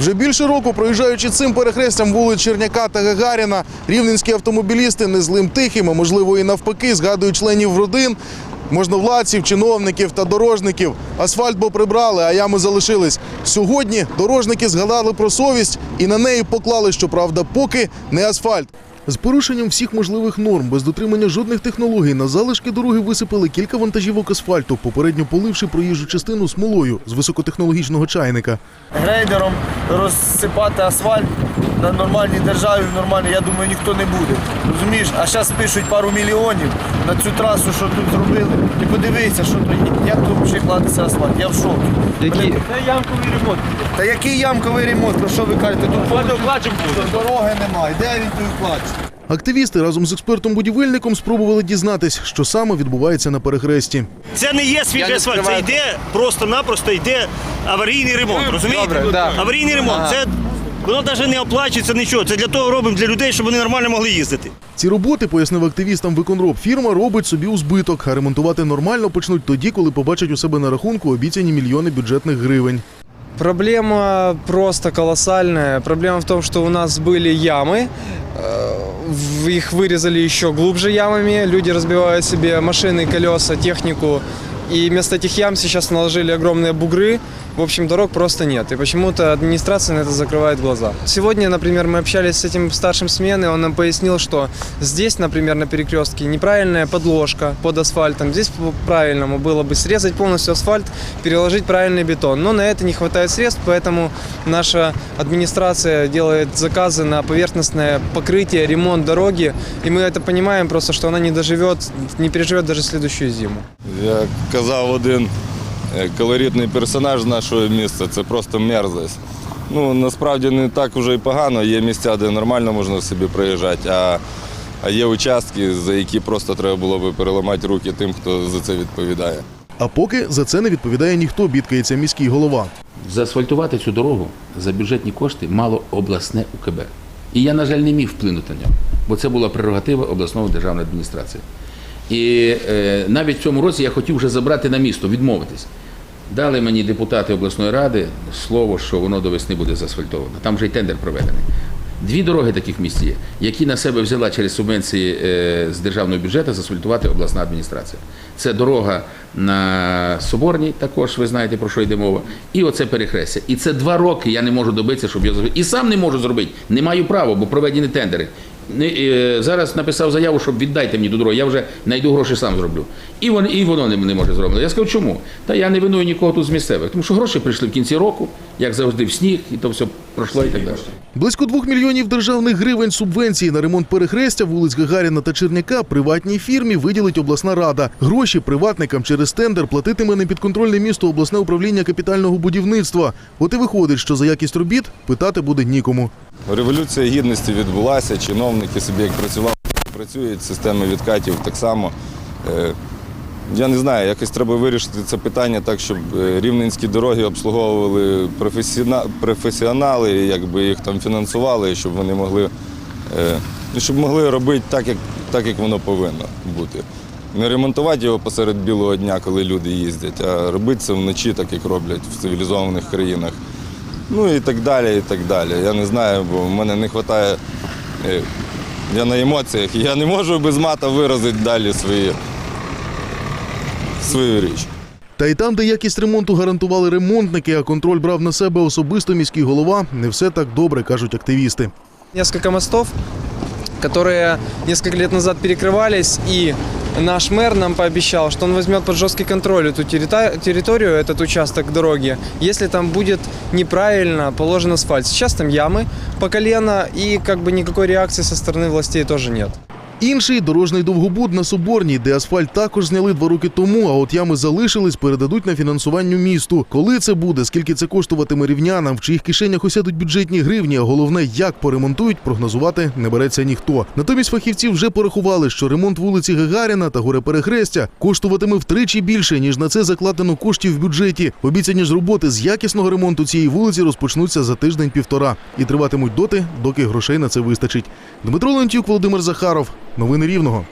Вже більше року, проїжджаючи цим перехрестям вулиць Черняка та Гагаріна, рівненські автомобілісти не злим тихим, а можливо і навпаки, згадують членів родин, можновладців, чиновників та дорожників. Асфальт бо прибрали, а ями залишились. Сьогодні дорожники згадали про совість і на неї поклали, щоправда, поки не асфальт. З порушенням всіх можливих норм, без дотримання жодних технологій, на залишки дороги висипали кілька вантажівок асфальту, попередньо поливши проїжджу частину смолою з високотехнологічного чайника. грейдером розсипати асфальт на нормальній державі, нормально, я думаю, ніхто не буде. Розумієш? А зараз пишуть пару мільйонів на цю трасу, що тут зробили. І подивися, що тут, як тут взагалі кладеться асфальт. Я в шокі. Які? Це ямковий ремонт. Та який ямковий ремонт? Про що ви кажете? Тут Водоокладчик буде. дороги немає. Де він той вкладчик? Активісти разом з експертом-будівельником спробували дізнатись, що саме відбувається на перехресті. Це не є свіжий Я не асфальт, це скриваю. йде просто-напросто йде аварійний ремонт. Розумієте? Добре, да. Аварійний ремонт. Це воно навіть не оплачується нічого. Це для того робимо для людей, щоб вони нормально могли їздити. Ці роботи, пояснив активістам виконроб, фірма робить собі у збиток, а ремонтувати нормально почнуть тоді, коли побачать у себе на рахунку обіцяні мільйони бюджетних гривень. Проблема просто колоссальная. Проблема в том, что у нас были ямы, э, в- их вырезали еще глубже ямами, люди разбивают себе машины, колеса, технику, и вместо этих ям сейчас наложили огромные бугры. В общем, дорог просто нет. И почему-то администрация на это закрывает глаза. Сегодня, например, мы общались с этим старшим смены, он нам пояснил, что здесь, например, на перекрестке неправильная подложка под асфальтом. Здесь по правильному было бы срезать полностью асфальт, переложить правильный бетон. Но на это не хватает средств, поэтому наша администрация делает заказы на поверхностное покрытие, ремонт дороги. И мы это понимаем просто, что она не доживет, не переживет даже следующую зиму. Як казав один е, колоритний персонаж нашого міста, це просто мерзость. Ну, насправді не так уже і погано. Є місця, де нормально можна собі проїжджати, а, а є участки, за які просто треба було би переламати руки тим, хто за це відповідає. А поки за це не відповідає ніхто, бідкається міський голова. Заасфальтувати цю дорогу за бюджетні кошти мало обласне УКБ. І я, на жаль, не міг вплинути на нього, бо це була прерогатива обласної державної адміністрації. І е, навіть в цьому році я хотів вже забрати на місто, відмовитись. Дали мені депутати обласної ради слово, що воно до весни буде заасфальтовано. Там вже й тендер проведений. Дві дороги таких місць є, які на себе взяла через субвенції е, з державного бюджету заасфальтувати обласна адміністрація. Це дорога на Соборній, також ви знаєте про що йде мова. І оце перехрестя. І це два роки я не можу добитися, щоб зробити. І сам не можу зробити. Не маю права, бо проведені тендери. Е, зараз написав заяву, щоб віддайте мені до дороги, я вже знайду гроші сам зроблю. І, воно і воно не може зробити. Я сказав, чому? Та я не виную нікого тут з місцевих, тому що гроші прийшли в кінці року, як завжди, в сніг, і то все пройшло і так далі. Близько двох мільйонів державних гривень субвенції на ремонт перехрестя вулиць Гагаріна та Черняка приватній фірмі виділить обласна рада. Гроші приватникам через тендер платитиме непідконтрольне місто обласне управління капітального будівництва. От і виходить, що за якість робіт питати буде нікому. Революція гідності відбулася, чиновники собі як працювали, працюють, системи відкатів так само. Я не знаю, якось треба вирішити це питання так, щоб е, рівненські дороги обслуговували професіонали, якби їх там фінансували, щоб вони могли, е, ну, щоб могли робити так, як, так, як воно повинно бути. Не ремонтувати його посеред білого дня, коли люди їздять, а робити це вночі, так як роблять в цивілізованих країнах. Ну і так далі, і так далі. Я не знаю, бо в мене не вистачає. е, Я на емоціях, я не можу без мата виразити далі свої, свою річ. Та й там, де якість ремонту гарантували ремонтники, а контроль брав на себе особисто міський голова, не все так добре, кажуть активісти. Несколько мостов, которые несколько лет назад перекрывались, и наш мэр нам пообещал, что он возьмет под жесткий контроль эту террита- территорию, этот участок дороги, если там будет неправильно положен асфальт. Сейчас там ямы по колено, и как бы никакой реакции со стороны властей тоже нет. Інший дорожній довгобуд на Соборній, де асфальт також зняли два роки тому, а от ями залишились, передадуть на фінансуванню місту. Коли це буде, скільки це коштуватиме рівнянам, в чиїх кишенях осядуть бюджетні гривні, а головне, як поремонтують, прогнозувати не береться ніхто. Натомість фахівці вже порахували, що ремонт вулиці Гагаріна та горе-перехрестя коштуватиме втричі більше, ніж на це закладено коштів в бюджеті. Обіцяні ж роботи з якісного ремонту цієї вулиці розпочнуться за тиждень-півтора і триватимуть доти, доки грошей на це вистачить. Дмитро Лентюк, Володимир Захаров. Новини Рівного.